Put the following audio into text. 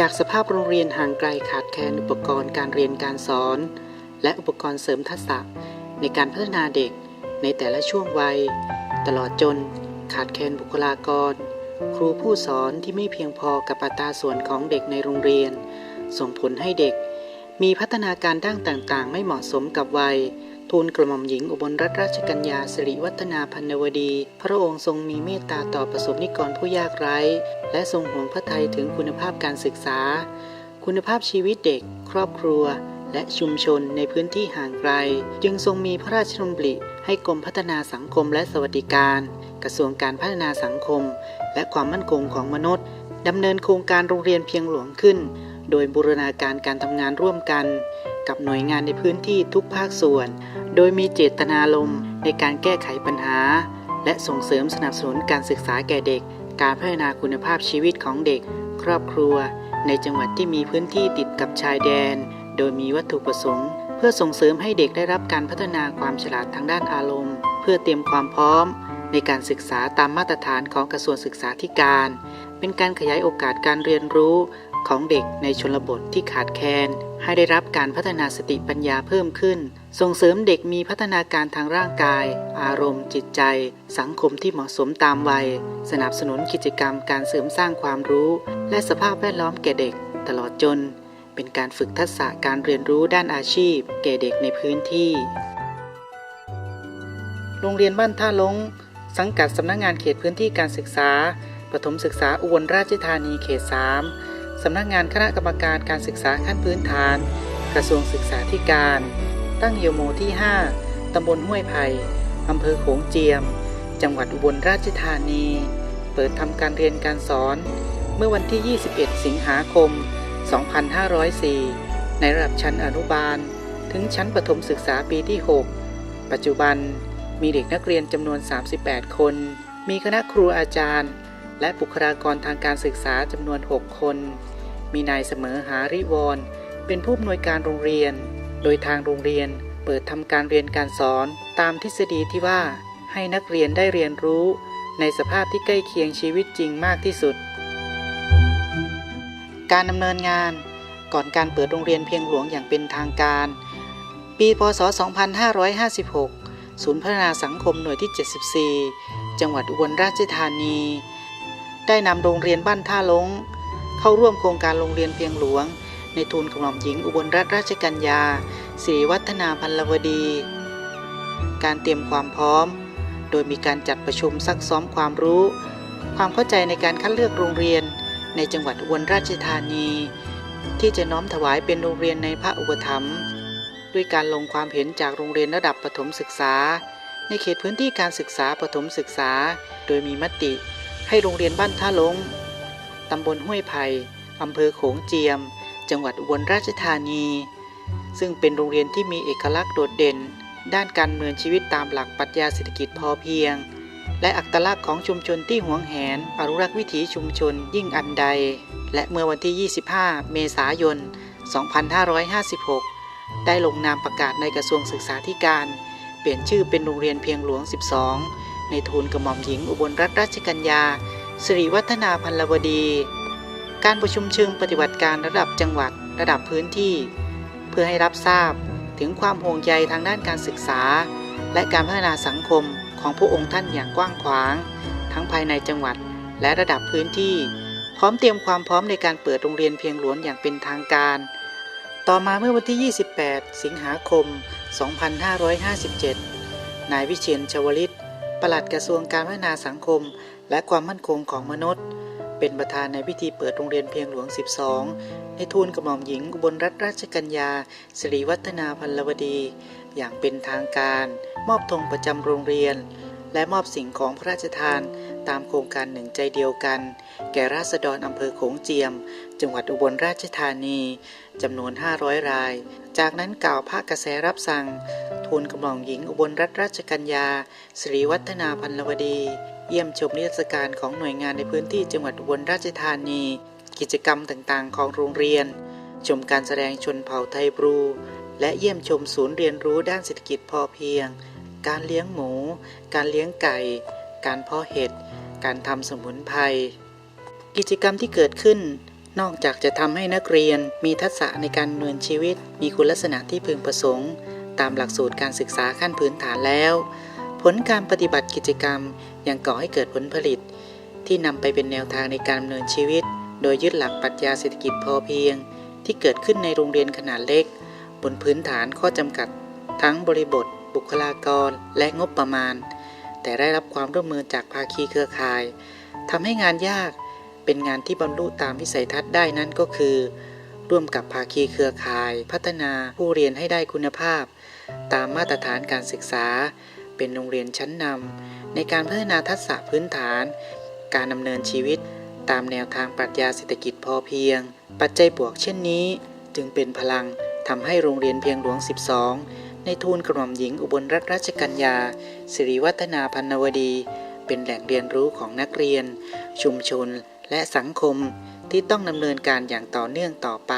จากสภาพโรงเรียนห่างไกลขาดแคลนอุปกรณ์การเรียนการสอน และอุปกรณ์เสริมทักษะในการพัฒนาเด็กในแต่ละช่วงวัย ตลอดจนขาดแคลนบุคลากร ครูผู้สอนที่ไม่เพียงพอกับอัตราส่วนของเด็กในโรงเรียน ส่งผลให้เด็ก มีพัฒนาการด้านต่างๆ ไม่เหมาะสมกับวัย ทูลกระหม่อมหญิงอุบลรัตนราชกัญญาสิริวัฒนาพันนวดี พระองค์ทรงมีเมตตาต่อประสบนิกรผู้ยากไร้ และทรงห่วงพระทัยถึงคุณภาพการศึกษา คุณภาพชีวิตเด็ก ครอบครัว และชุมชนในพื้นที่ห่างไกล จึงทรงมีพระราชดำริให้กรมพัฒนาสังคมและสวัสดิการ กระทรวงการพัฒนาสังคม และความมั่นคงของมนุษย์ดำเนินโครงการโรงเรียนเพียงหลวงขึ้น โดยบูรณาการการทำงานร่วมกัน กับหน่วยงานในพื้นที่ทุกภาคส่วน โดยมีเจตนารมในการแก้ไขปัญหา และส่งเสริมสนับสนุนการศึกษาแก่เด็ก การพัฒนาคุณภาพชีวิตของเด็ก ครอบครัว ในจังหวัดที่มีพื้นที่ติดกับชายแดน โดยมีวัตถุประสงค์ เพื่อส่งเสริมให้เด็กได้รับการพัฒนาความฉลาดทางด้านอารมณ์ เพื่อเตรียมความพร้อม ในการศึกษาตามมาตรฐานของกระทรวงศึกษาธิการ เป็นการขยายโอกาสการเรียนรู้ ของเด็กในชนบทที่ขาดแคลนให้ได้รับการพัฒนาสติปัญญาเพิ่มขึ้น ส่งเสริมเด็กมีพัฒนาการทางร่างกาย อารมณ์ จิตใจ สังคมที่เหมาะสมตามวัย สนับสนุนกิจกรรมการเสริมสร้างความรู้ และสภาพแวดล้อมแก่เด็ก ตลอดจน เป็นการฝึกทักษะการเรียนรู้ด้านอาชีพ แก่เด็กในพื้นที่ โรงเรียนบ้านท่าลง สังกัดสำนักงงานเขตพื้นที่การศึกษา ประถมศึกษาอุบลราชธานีเขต 3 สำนักงานคณะกรรมการการศึกษาขั้นพื้นฐาน กระทรวงศึกษาธิการ ตั้งอยู่หมู่ที่ 5 ตำบลห้วยไผ่อำเภอโขงเจียม จังหวัดอุบลราชธานี เปิดทำการเรียนการสอน เมื่อวันที่ 21 สิงหาคม 2504 ในระดับชั้นอนุบาล ถึงชั้นประถมศึกษาปีที่ 6 ปัจจุบันมีเด็กนักเรียนจำนวน 38 คน มีคณะครูอาจารย์ และบุคลากรทางการศึกษาจำนวน 6 คน มีนายเสมอหาริวร เป็นผู้อำนวยการโรงเรียน โดยทางโรงเรียนเปิดทำการเรียนการสอนตามทฤษฎีที่ว่า ให้นักเรียนได้เรียนรู้ ในสภาพที่ใกล้เคียงชีวิตจริงมากที่สุด การดำเนินงาน ก่อนการเปิดโรงเรียนเพียงหลวงอย่างเป็นทางการ ปีพศ 2556 ศูนย์พัฒนาสังคมหน่วยที่ 74 จังหวัดอุบลราชธานี ได้นำโรงเรียนบ้านท่าลง เข้าร่วมโครงการโรงเรียนเพียงหลวง ในทุนกระหม่อมหญิงอุบลรัตนราชกัญญาสิริวัฒนาพันลวดี การเตรียมความพร้อม โดยมีการจัดประชุมซักซ้อมความรู้ ความเข้าใจในการคัดเลือกโรงเรียน ในจังหวัดอุบลราชธานี ที่จะน้อมถวายเป็นโรงเรียนในพระอุปถัมภ์ด้วยการลงความเห็นจากโรงเรียนระดับประถมศึกษา ในเขตพื้นที่การศึกษาประถมศึกษา โดยมีมติ ให้โรงเรียนบ้านท่าลง ตำบลห้วยไผ่อำเภอโขงเจียม จังหวัดอุบลราชธานี ซึ่งเป็นโรงเรียนที่มีเอกลักษณ์โดดเด่น ด้านการเมืองชีวิตตามหลักปรัชญาเศรษฐกิจพอเพียง และอัตลักษณ์ของชุมชนที่หวงแหน อนุรักษ์วิถีชุมชนยิ่งอันใด และเมื่อวันที่ 25 เมษายน 2556 ได้ลงนามประกาศในกระทรวงศึกษาธิการ เปลี่ยนชื่อเป็นโรงเรียนเพียงหลวง 12 ในทูลกระหม่อมหญิงอุบลรัตนราชกัญญา สิริวัฒนาพันลวดี การประชุมเชิงปฏิบัติการระดับจังหวัดระดับพื้นที่ เพื่อให้รับทราบถึงความห่วงใยทางด้านการศึกษา และการพัฒนาสังคมของพระองค์ท่านอย่างกว้างขวาง ทั้งภายในจังหวัดและระดับพื้นที่ พร้อมเตรียมความพร้อมในการเปิดโรงเรียนเพียงหลวงอย่างเป็นทางการ ต่อมาเมื่อวันที่ 28 สิงหาคม 2557 นายวิเชียนชวลิต ปลัดกระทรวงการพัฒนาสังคม และความมั่นคงของมนุษย์ เป็นประธานในพิธีเปิดโรงเรียนเพียงหลวง 12 ในทูลกระหม่อมหญิงอุบลรัตนราชกัญญาสิริวัฒนาพันลวดี อย่างเป็นทางการ มอบธงประจำโรงเรียน และมอบสิ่งของพระราชทานตามโครงการหนึ่งใจเดียวกัน แก่ราษฎรอำเภอโขงเจียม จังหวัดอุบลราชธานีจำนวน 500 ราย จากนั้นกล่าวภาคกระแสรับสั่งทูลกระหม่อมหญิงอุบลรัตนราชกัญญาสิริวัฒนาพันลวดี เยี่ยมชมนิทรรศการของหน่วยงานในพื้นที่จังหวัดอุบลราชธานี กิจกรรมต่างๆ ของโรงเรียน ชมการแสดงชนเผ่าไทยบรู และเยี่ยมชมศูนย์เรียนรู้ด้านเศรษฐกิจพอเพียง การเลี้ยงหมู การเลี้ยงไก่ การเพาะเห็ด การทำสมุนไพร กิจกรรมที่เกิดขึ้นนอกจากจะทำให้นักเรียนมีทักษะในการดำเนินชีวิต มีคุณลักษณะที่พึงประสงค์ ตามหลักสูตรการศึกษาขั้นพื้นฐานแล้ว ผลการปฏิบัติกิจกรรมยังก่อให้เกิดผลผลิต ที่นำไปเป็นแนวทางในการดำเนินชีวิต โดยยึดหลักปรัชญาเศรษฐกิจพอเพียง ที่เกิดขึ้นในโรงเรียนขนาดเล็ก บนพื้นฐานข้อจำกัด ทั้งบริบท บุคลากร และงบประมาณ แต่ได้รับความร่วมมือจากภาคีเครือข่ายทำให้งานยากเป็นงานที่บรรลุตามวิสัยทัศน์ได้นั่นก็คือ ร่วมกับภาคีเครือข่าย พัฒนาผู้เรียนให้ได้คุณภาพ ตามมาตรฐานการศึกษา เป็นโรงเรียนชั้นนำในการพัฒนาทักษะพื้นฐาน การดำเนินชีวิต ตามแนวทางปรัชญาเศรษฐกิจพอเพียง ปัจจัยบวกเช่นนี้ จึงเป็นพลังทำให้โรงเรียนเพียงหลวง 12 ในทูลกระหม่อมหญิงอุบลรัตนราชกัญญาสิริวัฒนาพันนวดี เป็นแหล่งเรียนรู้ของนักเรียน ชุมชน และสังคม ที่ต้องดำเนินการอย่างต่อเนื่องต่อไป